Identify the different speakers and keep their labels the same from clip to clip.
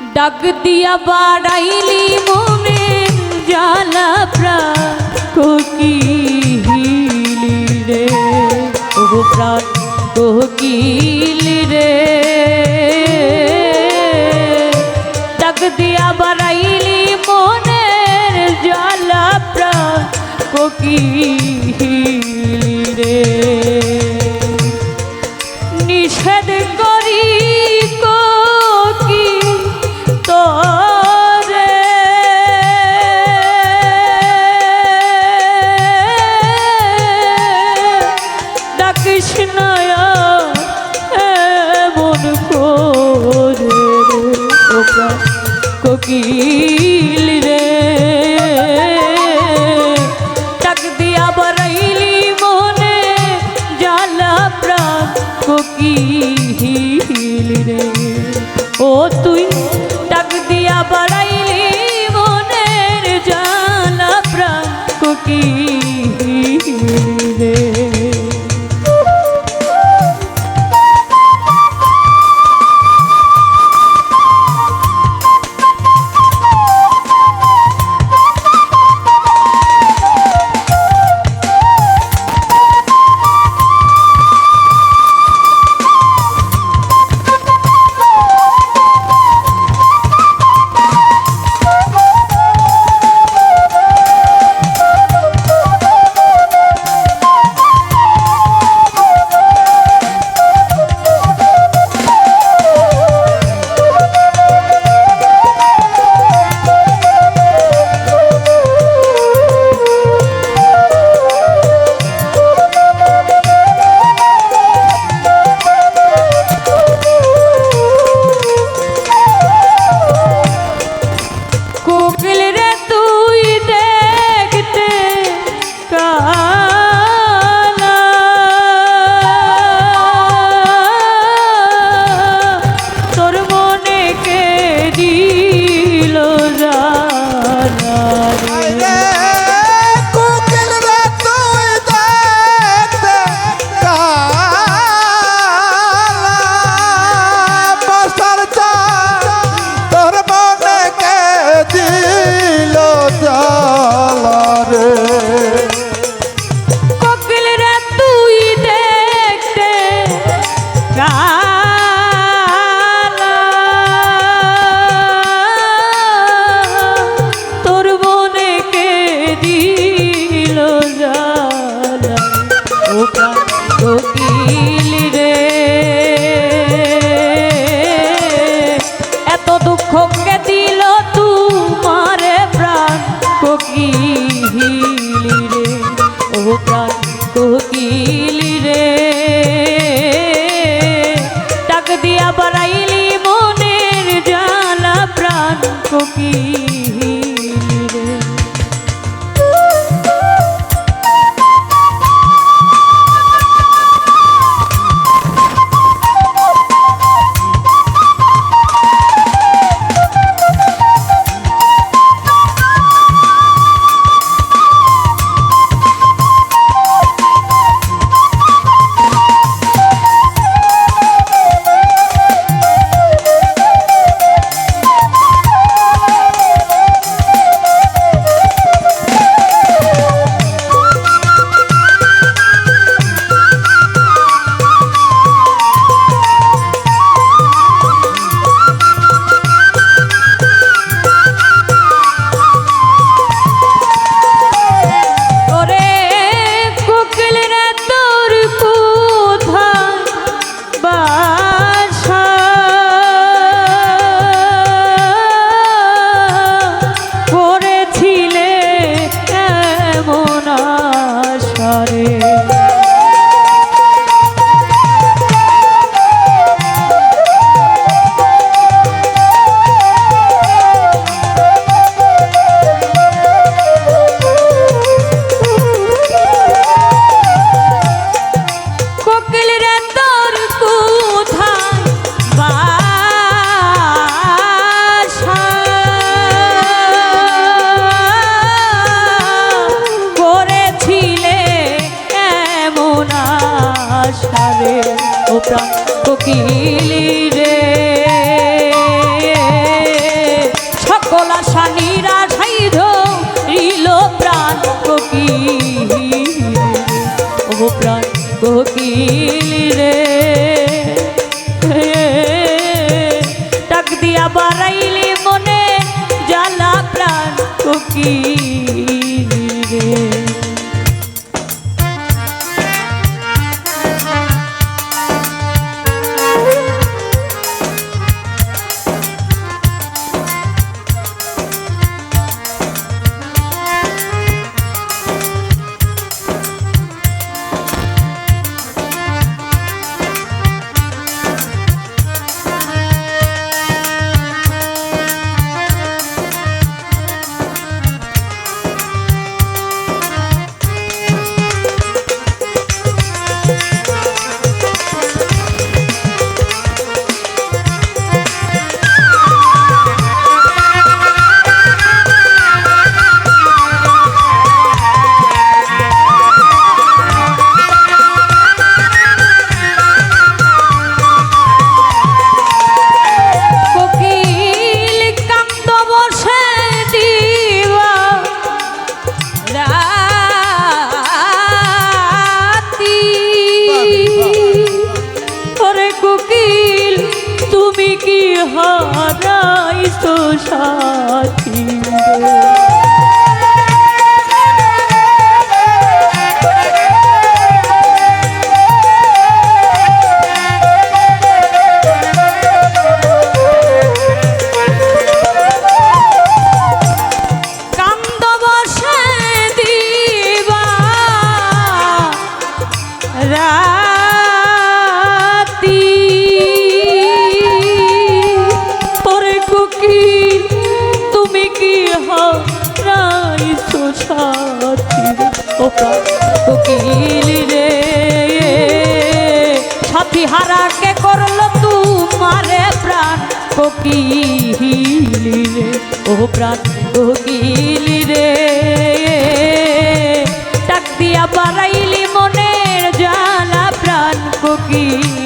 Speaker 1: ডাক দিয়া বাড়াইলি মনে জ্বালা প্রাণ কোকিলি রে। ও প্রাণ কোকিলি রে। ডাক দিয়া বাড়াই তৃষ্ণায় এমন করে। সারে ও প্রাণ কোকিলি রে। সকল আশা নিরাশাই ধরিল প্রাণ কোকিলি ও প্রাণ কোকিলি রে। ডাক দিয়া বাড়াইলি মনে, জ্বালা প্রাণ কোকিল কোকিল তুমি কি হারাইছো সাথী সাথী ও কোকিল রে। সাথী হারাকে করল তোমারে প্রাণ? কোকিল রে, ও প্রাণ কোকিল রে। ডাক দিয়া বাড়াইলি মনের জানা প্রাণ কোকিল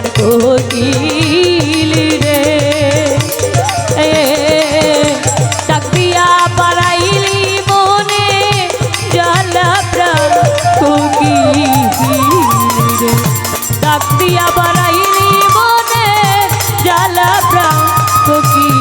Speaker 1: আমার কোকিল রে। তাকবিয়া পারাইলি মনে জ্বালা প্রাণ কোকিল রে। তাকবিয়া পারাইলি মনে জ্বালা প্রাণ কোকিল